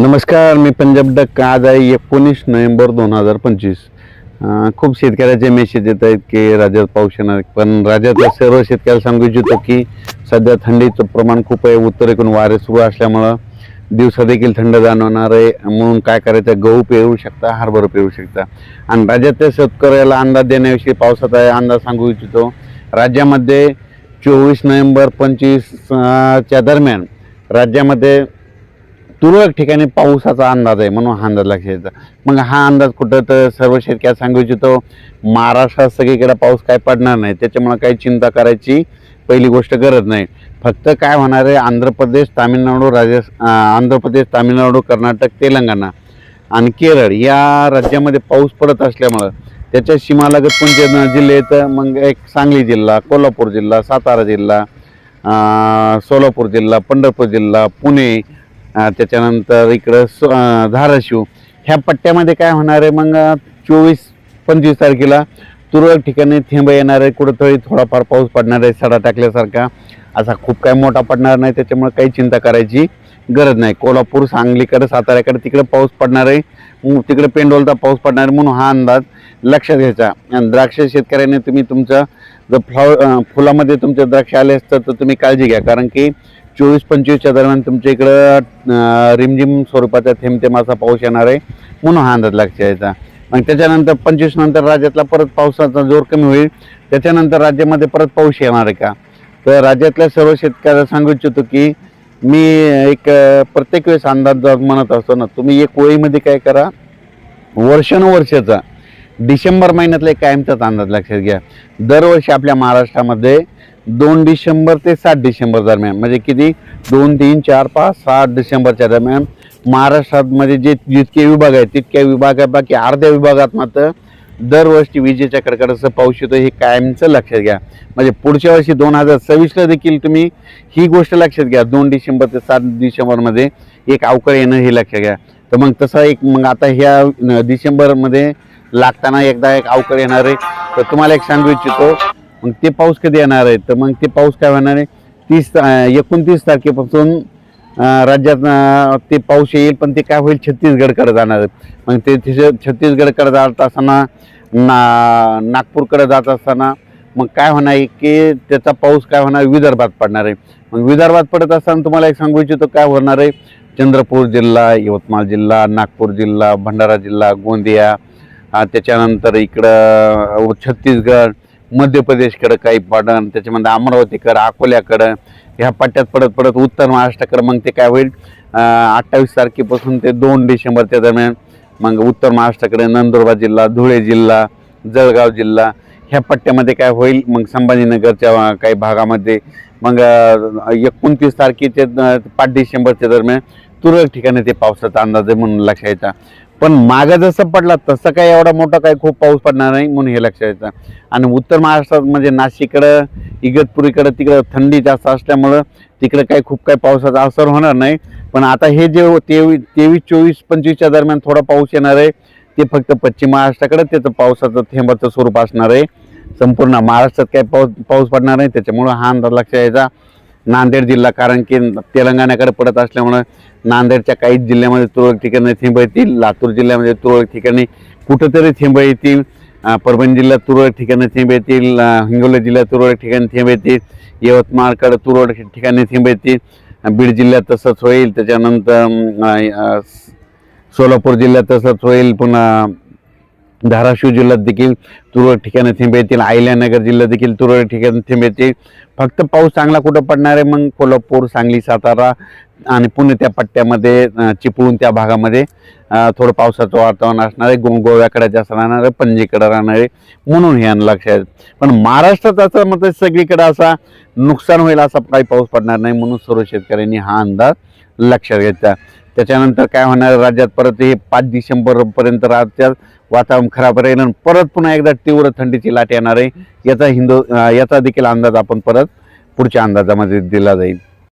नमस्कार मी पंजाब डक आज आहे एकोणीस नोव्हेंबर दोन हजार पंचवीस. खूप शेतकऱ्याचे मेसेज येत आहेत की राज्यात पाऊस येणार पण राज्यातल्या सर्व शेतकऱ्याला सांगू इच्छितो की सध्या थंडीचं प्रमाण खूप आहे. उत्तरेकडून वारे सुरू असल्यामुळं दिवसा देखील थंड जाणवणार आहे. म्हणून काय करायचं? गहू पेरू शकता हरभर पेरू शकता. आणि राज्यातल्या शेतकऱ्याला अंदाज देण्याविषयी पावसाचा अंदाज सांगू इच्छितो. राज्यामध्ये चोवीस नोव्हेंबर पंचवीस च्या दरम्यान राज्यामध्ये तुरळक ठिकाणी पावसाचा अंदाज आहे म्हणून हा अंदाज लक्षात येतो. मग हा अंदाज कुठं तर सर्व शेतकऱ्या सांगू इच्छितो महाराष्ट्रात सगळीकडे पाऊस काय पडणार नाही. त्याच्यामुळे काही चिंता करायची पहिली गोष्ट गरज नाही. फक्त काय होणार आहे आंध्र प्रदेश तामिळनाडू राजस् आंध्र प्रदेश तामिळनाडू कर्नाटक तेलंगणा आणि केरळ या राज्यामध्ये पाऊस पडत असल्यामुळं त्याच्या सीमालगत कोणते म्हणजे जिल्हे आहेत मग एक सांगली जिल्हा कोल्हापूर जिल्हा सातारा जिल्हा सोलापूर जिल्हा पंढरपूर जिल्हा पुणे त्याच्यानंतर इकडं स धाराशिव. ह्या पट्ट्यामध्ये काय होणार आहे? मग चोवीस पंचवीस तारखेला तुरळक ठिकाणी थेंब येणार आहे. कुठंतरी थोडाफार पाऊस पडणार आहे सडा टाकल्यासारखा. असा खूप काही मोठा पडणार नाही त्याच्यामुळे काही चिंता करायची गरज नाही. कोल्हापूर सांगलीकडे साताऱ्याकडे तिकडे पाऊस पडणार आहे. मग तिकडे पेंडोलचा पाऊस पडणार आहे म्हणून हा अंदाज लक्षात घ्यायचा. आणि द्राक्ष शेतकऱ्याने तुम्ही तुमचं जर फ्लॉ फुलामध्ये तुमचे द्राक्ष आले असतं तर तुम्ही काळजी घ्या. कारण की चोवीस पंचवीसच्या दरम्यान तुमच्या इकडं रिमझिम स्वरूपाचा थेंब थेंब असा पाऊस येणार आहे म्हणून हा अंदाज लक्षात यायचा. मग त्याच्यानंतर पंचवीस नंतर राज्यातला परत पावसाचा जोर कमी होईल. त्याच्यानंतर राज्यामध्ये परत पाऊस येणार आहे का? तर राज्यातल्या सर्व शेतकऱ्याला सांगू इच्छितो की मी एक प्रत्येक वेळेस अंदाज म्हणत असतो ना तुम्ही एक ओळीमध्ये काय करा? वर्षानुवर्षाचा डिसेंबर महिन्यातला एक कायमचाच अंदाज लक्षात घ्या. दरवर्षी आपल्या महाराष्ट्रामध्ये दोन डिसेंबर ते सात डिसेंबर दरम्यान. म्हणजे किती? दोन तीन चार पाच सात डिसेंबरच्या दरम्यान महाराष्ट्रामध्ये म्हणजे जे जितके विभाग आहेत तितक्या विभागापैकी अर्ध्या विभागात मात्र दरवर्षी विजेच्या कडकडाचं पाऊस येतो हे कायमचं लक्षात घ्या. म्हणजे पुढच्या वर्षी दोन हजार सव्वीसला देखील तुम्ही ही गोष्ट लक्षात घ्या. दोन डिसेंबर ते सात डिसेंबरमध्ये एक अवकाळ येणं हे लक्षात घ्या. तर मग तसं एक मग आता ह्या डिसेंबरमध्ये लागताना एकदा एक अवकाळ येणार. आहे तर तुम्हाला एक सांगू इच्छितो मग ते पाऊस कधी येणार आहे? तर मग ते पाऊस काय होणार आहे? तीस एकोणतीस तारखेपासून राज्यात ते पाऊस येईल पण ते काय होईल? छत्तीसगडकडे जाणार आहे. मग ते तिथे छत्तीसगडकडे जात असताना ना नागपूरकडे जात असताना मग काय होणार आहे की त्याचा पाऊस काय होणार? विदर्भात पडणार आहे. मग विदर्भात पडत असताना तुम्हाला एक सांगू इच्छितो काय होणार आहे? चंद्रपूर जिल्हा यवतमाळ जिल्हा नागपूर जिल्हा भंडारा जिल्हा गोंदिया त्याच्यानंतर इकडं छत्तीसगड मध्य प्रदेशकडं काही पडन त्याच्यामध्ये अमरावतीकडं अकोल्याकडं ह्या पट्ट्यात पडत पडत उत्तर महाराष्ट्राकडं मग ते काय होईल? अठ्ठावीस तारखेपासून ते दोन डिसेंबरच्या दरम्यान मग उत्तर महाराष्ट्राकडे नंदुरबार जिल्हा धुळे जिल्हा जळगाव जिल्हा ह्या पट्ट्यामध्ये काय होईल? मग संभाजीनगरच्या काही भागामध्ये मग एकोणतीस तारखेचे पाच डिसेंबरच्या दरम्यान तुरळक ठिकाणी ते पावसाचा अंदाज आहे म्हणून लक्षात पण मागं जसं पडला तसं काही एवढा मोठा काही खूप पाऊस पडणार नाही म्हणून हे लक्षात यायचं आणि उत्तर महाराष्ट्रात म्हणजे नाशिककडं इगतपुरीकडं तिकडं थंडी जास्त असल्यामुळं तिकडं काही खूप काही पावसाचा असर होणार नाही. पण आता हे जे तेवीस तेवीस चोवीस पंचवीसच्या दरम्यान थोडा पाऊस येणार आहे ते फक्त पश्चिम महाराष्ट्राकडे त्याचं पावसाचं थेंबाचं स्वरूप असणार आहे. संपूर्ण महाराष्ट्रात काही पाऊस पाऊस पडणार नाही त्याच्यामुळं हा अंदाज लक्षात यायचा. नांदेड जिल्हा कारण की तेलंगणाकडे पडत असल्यामुळं नांदेडच्या काही जिल्ह्यामध्ये तुरळक ठिकाणी थेंब येतील. लातूर जिल्ह्यामध्ये तुरळक ठिकाणी कुठंतरी थेंब येतील. परभणी जिल्ह्यात तुरळक ठिकाणी थेंब येतील. हिंगोली जिल्ह्यात तुरळक ठिकाणी थेंब येतील. यवतमाळकडे तुरळक ठिकाणी थेंब येतील. बीड जिल्ह्यात तसंच होईल. त्याच्यानंतर सोलापूर जिल्ह्यात तसंच होईल. पुन्हा धाराशिव जिल्ह्यात देखील तुरळक ठिकाणी थेंब येतील. अहिल्यानगर जिल्ह्यात देखील तुरळक ठिकाणी थेंब येतील. फक्त पाऊस चांगला कुठं पडणार आहे? मग कोल्हापूर सांगली सातारा आणि पुणे त्या पट्ट्यामध्ये चिपळूण त्या भागामध्ये थोडं पावसाचं वातावरण असणार आहे. गो गोव्याकडे जास्त राहणार आहे. पणजीकडे राहणार आहे. म्हणून हे लक्षात आहे. पण महाराष्ट्रात असं मत सगळीकडे असा नुकसान होईल असा काही पाऊस पडणार नाही. म्हणून सर्व शेतकऱ्यांनी हा अंदाज लक्षात घ्यायचा त्याच्यानंतर काय होणार राज्यात परत हे पाच डिसेंबरपर्यंत राज्यात वातावरण खराब राहील आणि परत पुन्हा एकदा तीव्र थंडीची लाट येणार आहे. याचा हिंदू याचा देखील अंदाज आपण परत पुढच्या अंदाजामध्ये दिला जाईल.